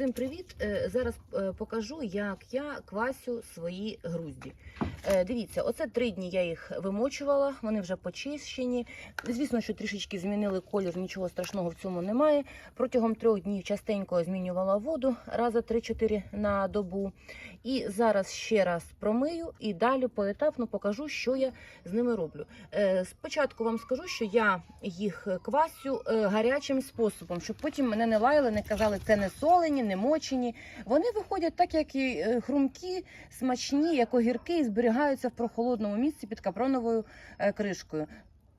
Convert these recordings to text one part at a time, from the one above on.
Всім привіт! Е, Зараз е, покажу, як я квасю свої грузді. Е, Дивіться, оце три дні я їх вимочувала, вони вже почищені. Звісно, що трішечки змінили колір, нічого страшного в цьому немає. Протягом трьох днів частенько змінювала воду рази 3-4 на добу. І зараз ще раз промию і далі поетапно покажу, що я з ними роблю. Е, Спочатку вам скажу, що я їх квасю е, гарячим способом, щоб потім мене не лаяли, не казали, це не солені, не мочені. Вони виходять так, як і хрумкі, смачні, як огірки, і зберігаються в прохолодному місці під капроновою е, кришкою.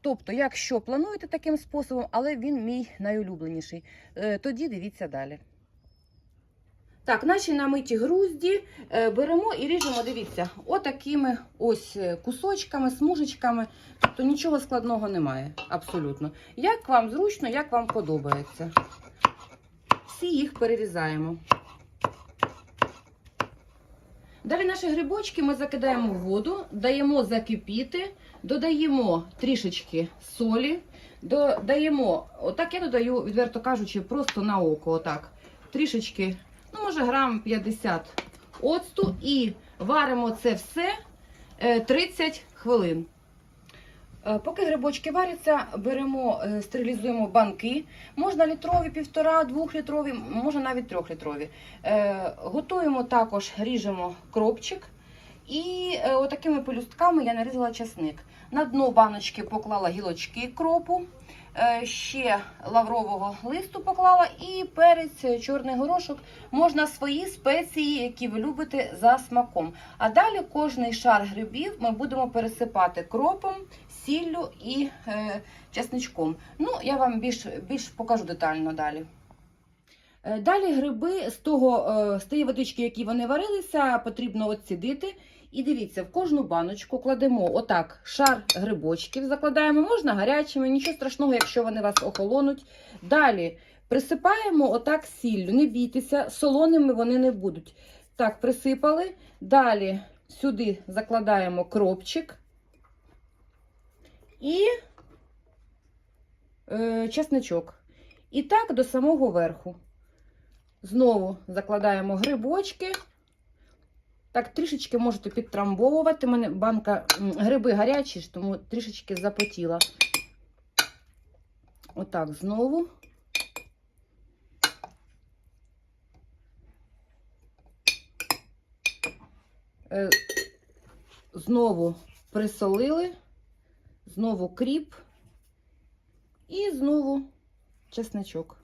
Тобто, якщо плануєте таким способом, але він мій найулюбленіший, Е, тоді дивіться далі. Так, наші намиті грузді е, беремо і ріжемо, дивіться, отакими ось кусочками, смужечками. Тобто нічого складного немає, абсолютно. Як вам зручно, як вам подобається. Всі їх перерізаємо. Далі наші грибочки ми закидаємо в воду, даємо закипіти, додаємо трішечки солі, додаємо, отак я додаю, відверто кажучи, просто на око, отак. Трішечки, ну, може, грам 50 оцту і варимо це все е, 30 хвилин. Е, Поки грибочки варяться, беремо, е, стерилізуємо банки. Можна літрові, півтора, двохлітрові, можна навіть трьохлітрові. Е, Готуємо також, ріжемо кропчик. І отакими пелюстками я нарізала часник. На дно баночки поклала гілочки кропу, ще лаврового листу поклала і перець, чорний горошок. Можна свої спеції, які ви любите за смаком. А далі кожний шар грибів ми будемо пересипати кропом, сіллю і е, чесничком. Ну, я вам більш, більш покажу детально далі. Е, Далі гриби з того е, з тієї водички, які вони варилися, потрібно отсідити. І дивіться, в кожну баночку кладемо отак шар грибочків, закладаємо, можна гарячими, нічого страшного, якщо вони вас охолонуть. Далі присипаємо отак сіллю. Не бійтеся, солоними вони не будуть. Так, присипали. Далі сюди закладаємо кропчик і е, чесничок. І так до самого верху. Знову закладаємо грибочки. Так, трішечки можете підтрамбовувати. У мене банка гриби гарячі, тому трішечки запотіла. Отак, знову. Е, Знову присолили, знову кріп і знову чесничок.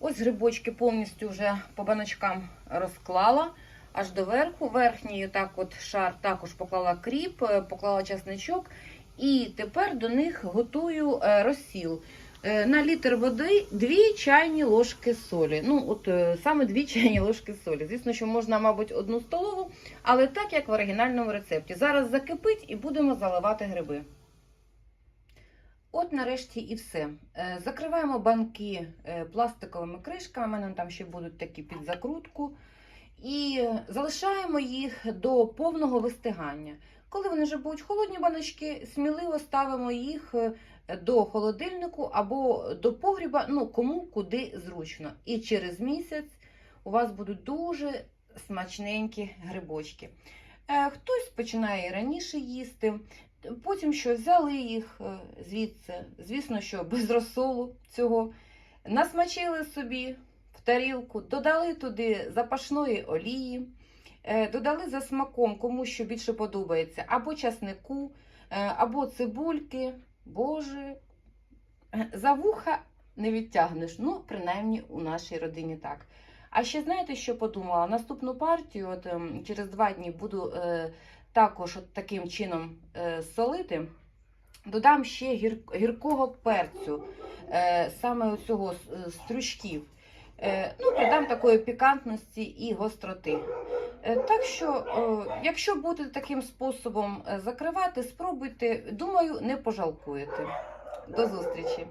Ось грибочки повністю вже по баночкам розклала аж до верху. Верхній так от шар також поклала кріп, е, поклала чесничок. І тепер до них готую е, розсіл. Е, На літр води 2 чайні ложки солі. Ну, от е, саме 2 чайні ложки солі. Звісно, що можна, мабуть, одну столову, але так, як в оригінальному рецепті. Зараз закипить і будемо заливати гриби. От нарешті і все. Е, Закриваємо банки пластиковими кришками, у мене там ще будуть такі під закрутку. І залишаємо їх до повного вистигання. Коли вони вже будуть холодні баночки, сміливо ставимо їх е, до холодильнику або до погріба, ну кому куди зручно. І через місяць у вас будуть дуже смачненькі грибочки. Е, Хтось починає раніше їсти, потім що взяли їх е, звідси, звісно, що без розсолу цього, насмачили собі в тарілку, додали туди запашної олії, додали за смаком, кому що більше подобається, або часнику, е, або цибульки. Боже, е, за вуха не відтягнеш. Ну, принаймні у нашій родині так. А ще знаєте, що подумала? Наступну партію, от ем, через два дні буду е, також от таким чином е, солити. Додам ще гір, гіркого перцю, е, саме оцього з- з стручків. Е, ну, придам такої пікантності і гостроти. Е, так що, якщо будете таким способом е, закривати, спробуйте. Думаю, не пожалкуєте. До зустрічі!